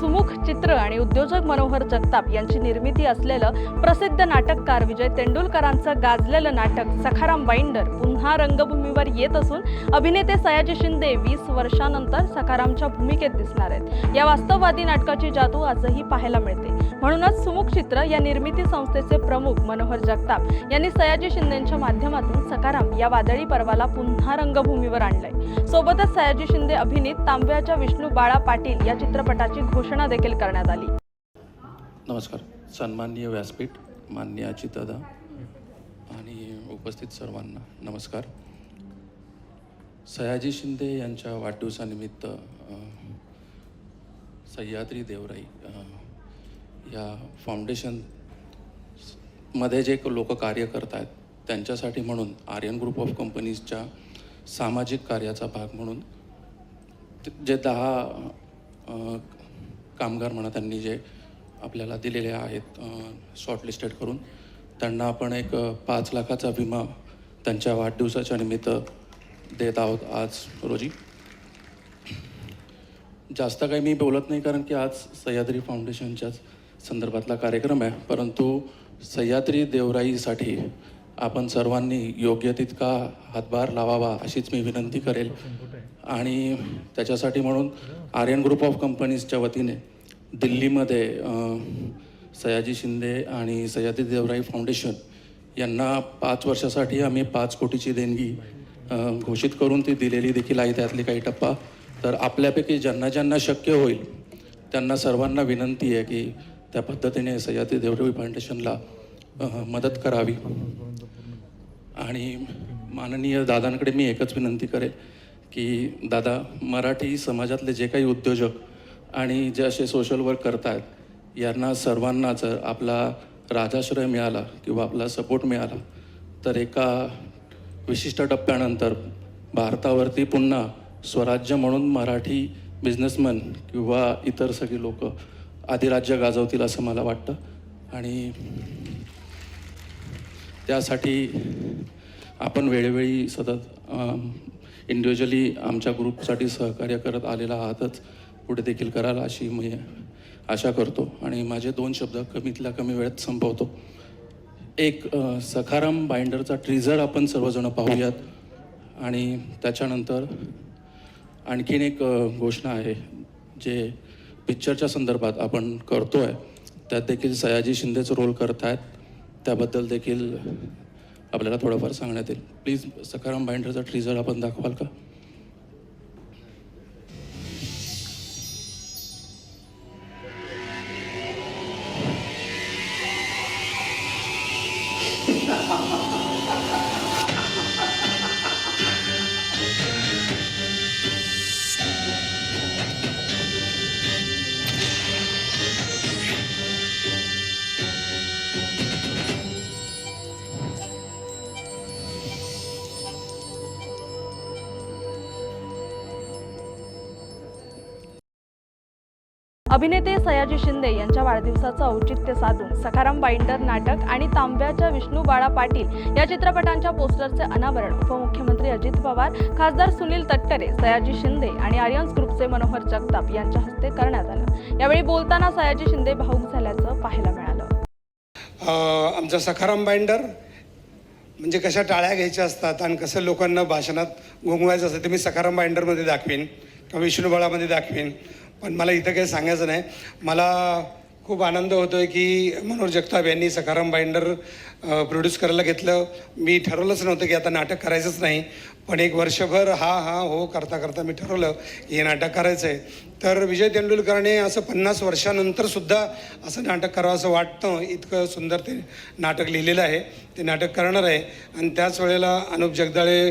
सुमुख चित्र आणि उद्योजक मनोहर जगताप यांची निर्मिती असलेलं प्रसिद्ध नाटककार विजय तेंडुलकरांचं गाजलेलं नाटक सखाराम बाइंडर पुन्हा रंगभूमीवर येत असून अभिनेते सयाजी शिंदे वीस वर्षानंतर सखारामच्या भूमिकेत दिसणार आहेत. या वास्तववादी नाटकाची जादू आजही पाहायला मिळते. म्हणूनच सुमुख चित्र या निर्मिती संस्थेचे प्रमुख मनोहर जगताप यांनी सयाजी शिंदेच्या माध्यमातून सखाराम या वादळी पर्वाला पुन्हा रंगभूमीवर आणलंय. सोबतच सयाजी शिंदे अभिनीत तांब्याच्या विष्णू बाळा पाटील या चित्रपटाची घोषणा देखील करण्यात आली. नमस्कार. सन्माननीय व्यासपीठ मान्य अजितदादा आणि उपस्थित सर्वांना नमस्कार. सयाजी शिंदे यांच्या वाढदिवसानिमित्त सह्याद्री देवराई या फाउंडेशनमध्ये जे लोक कार्य करत आहेत त्यांच्यासाठी म्हणून आर्यन ग्रुप ऑफ कंपनीजच्या सामाजिक कार्याचा भाग म्हणून जे दहा कामगार म्हणा त्यांनी जे आपल्याला दिलेले आहेत शॉर्टलिस्टेड करून त्यांना आपण एक पाच लाखाचा विमा त्यांच्या वाढदिवसाच्या निमित्त देत आहोत आज रोजी. जास्त काही मी बोलत नाही कारण की आज सह्याद्री फाउंडेशनच्याच संदर्भातला कार्यक्रम आहे. परंतु सह्याद्री देवराईसाठी आपण सर्वांनी योग्य तितका हातभार लावावा अशीच मी विनंती करेल. आणि त्याच्यासाठी म्हणून आर्यन ग्रुप ऑफ कंपनीजच्या वतीने दिल्लीमध्ये सयाजी शिंदे आणि सयाजी देवराई फाउंडेशन यांना पाच वर्षासाठी आम्ही पाच कोटीची देणगी घोषित करून ती दिलेली देखील आहे त्यातली काही टप्पा. तर आपल्यापैकी ज्यांना ज्यांना शक्य होईल त्यांना सर्वांना विनंती आहे की त्या पद्धतीने सह्याद्री देवराई फाउंडेशनला मदत करावी. आणि माननीय दादांकडे मी एकच विनंती करेल की दादा मराठी समाजातले जे काही उद्योजक आणि जे असे सोशल वर्क करतात यांना सर्वांना जर आपला राजाश्रय मिळाला किंवा आपला सपोर्ट मिळाला तर एका विशिष्ट टप्प्यानंतर भारतावरती पुन्हा स्वराज्य म्हणून मराठी बिझनेसमन किंवा इतर सगळी लोक अधिराज्य गाजवतील असं मला वाटतं. आणि त्यासाठी आपण वेळोवेळी सतत इंडिव्हिज्युअली आमच्या ग्रुपसाठी सहकार्य करत आलेला आहातच. पुढे देखील कराल अशी मी आशा करतो. आणि माझे दोन शब्द कमीतल्या कमी वेळेत संपवतो. एक सखाराम बाइंडरचा ट्रिझर आपण सर्वजण पाहूयात. आणि त्याच्यानंतर आणखीन एक घोषणा आहे जे पिक्चरच्या संदर्भात आपण करतो आहे त्यात देखील सयाजी शिंदेचं रोल करत आहेत त्याबद्दल देखील आपल्याला थोडंफार सांगण्यात येईल. प्लीज सखाराम बाइंडरचा ट्रिझर आपण दाखवाल का? अभिनेते सयाजी शिंदे यांच्या वाढदिवसाचं औचित्य साधून सखाराम बाइंडर नाटक आणि तांब्याच्या विष्णू बाळा पाटील या चित्रपटांच्या पोस्टरचे अनावरण उपमुख्यमंत्री अजित पवार खासदार सुनील तटकरे सयाजी शिंदे आणि आर्यन्स ग्रुपचे मनोहर जगताप यांच्या हस्ते करण्यात आलं. यावेळी बोलताना सयाजी शिंदे भाऊक झाल्याचं पाहायला मिळालं. आमचा सखाराम बाइंडर म्हणजे कशा टाळ्या घ्यायच्या असतात आणि कसं लोकांना भाषणात गुंगवायचं असतं ते मी सखाराम बाइंडरमध्ये दाखवीन किंवा विष्णुबाळामध्ये दाखवीन. पण मला इथं काही सांगायचं नाही. मला खूप आनंद होतो आहे की मनोहर जगताप यांनी सखाराम बाइंडर प्रोड्यूस करायला घेतलं. मी ठरवलंच नव्हतं की आता नाटक करायचंच नाही. पण एक वर्षभर हा हा हो करता करता मी ठरवलं की हे नाटक करायचं आहे तर विजय तेंडुलकरने असं पन्नास वर्षानंतरसुद्धा असं नाटक करावं असं वाटतं. इतकं सुंदर ते नाटक लिहिलेलं आहे. ते नाटक करणार आहे. आणि त्याच वेळेला अनुप जगदाळे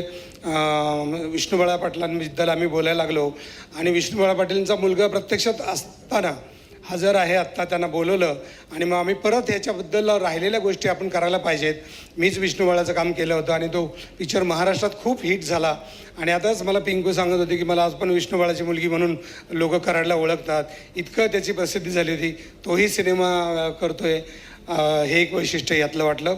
विष्णुबाळा पाटलांबद्दल आम्ही बोलायला लागलो. आणि विष्णुबाळा पाटीलचा मुलगा प्रत्यक्षात असताना हजर आहे आत्ता त्यांना बोलवलं. आणि मग आम्ही परत ह्याच्याबद्दल राहिलेल्या गोष्टी आपण करायला पाहिजेत. मीच विष्णुबाळाचं काम केलं होतं आणि तो पिक्चर महाराष्ट्रात खूप हिट झाला. आणि आताच मला पिंकू सांगत होती की मला आज पण विष्णुबाळाची मुलगी म्हणून लोक कराडला ओळखतात. इतकं त्याची प्रसिद्धी झाली होती. तोही सिनेमा करतोय. हे एक वैशिष्ट्य यातलं वाटलं.